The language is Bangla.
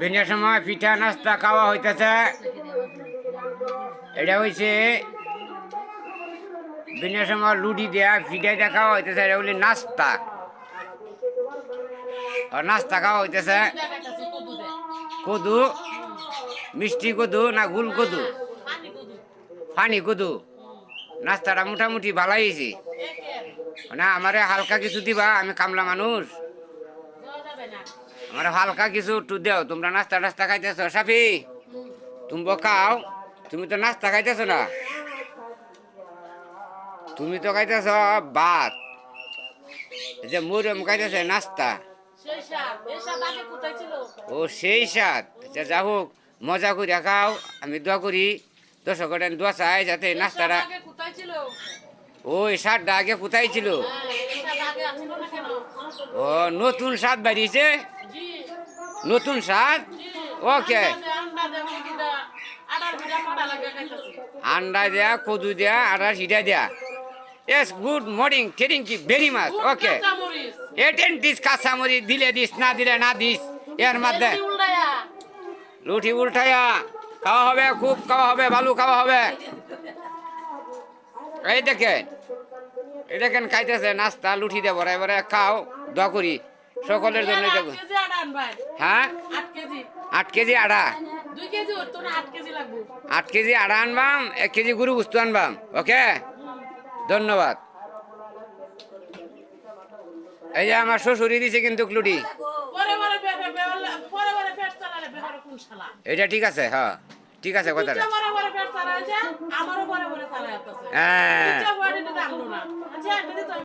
দিনের সময় পিঠা নাস্তা খাওয়া হইতেছে। এটা হইছে দিনের সময় লুডি দেয়া পিঠা দেয়া খাওয়া হইতেছে, এটা বলি নাস্তা। নাস্তা খাওয়া হইতেছে কদু, মিষ্টি কদু না গুল কদু? পানি কদু। নাস্তাটা মোটামুটি ভালাই হয়েছে মানে আমারে হালকা কিছু দিবা, আমি কামলা মানুষ। আমার হালকা কিছু একটু দেও তোমরা নাস্তা টাস্তা খাইতেছ? সাফি তুমি খাও। তুমি তো নাস্তা খাইতেছ না? তুমি তো খাইতেছ ভাত। যে মুরম খাইতেছে নাস্তা। ও সেই সাত আচ্ছা যা হোক মজা করে খাও আমি দোয়া করি। দর্শকের দোয়া চাই যাতে নাস্তাটা কোথায় ওই সাতটা আগে কোথায় ছিল? এই ও নতুন স্বাদ বাড়িয়েছে? নতুন স্বাদ ওকে। আন্ডা দেয়া কদু দেয়া আর সিটা দেয়া। Yes good morning thank you very much খুব ওকে কাঁচামরিচ। এটেন দিস কাঁচামরি দিলে দিস না দিলে না দিস এর মধ্যে। এমনি উল্টায়া। লুঠি খাওয়া হবে খুব খাওয়া হবে ভালো খাওয়া হবে। এই দেখেন এই দেখেন খাইতেছে নাস্তা লুঠি দেবো এবারে খাও দোয়া করি সকলের জন্য দেবো। হ্যাঁ? আট কেজি। আড়া? আট কেজি আড়া আনবাম এক কেজি গুরু বস্তু আনবাম ওকে? ধন্যবাদ। এই যে আমার শ্বশুরি দিছে কিন্তু লুটি? এটা ঠিক আছে হ্যাঁ। ঠিক আছে কথাটা আমারও পরে হ্যাঁ।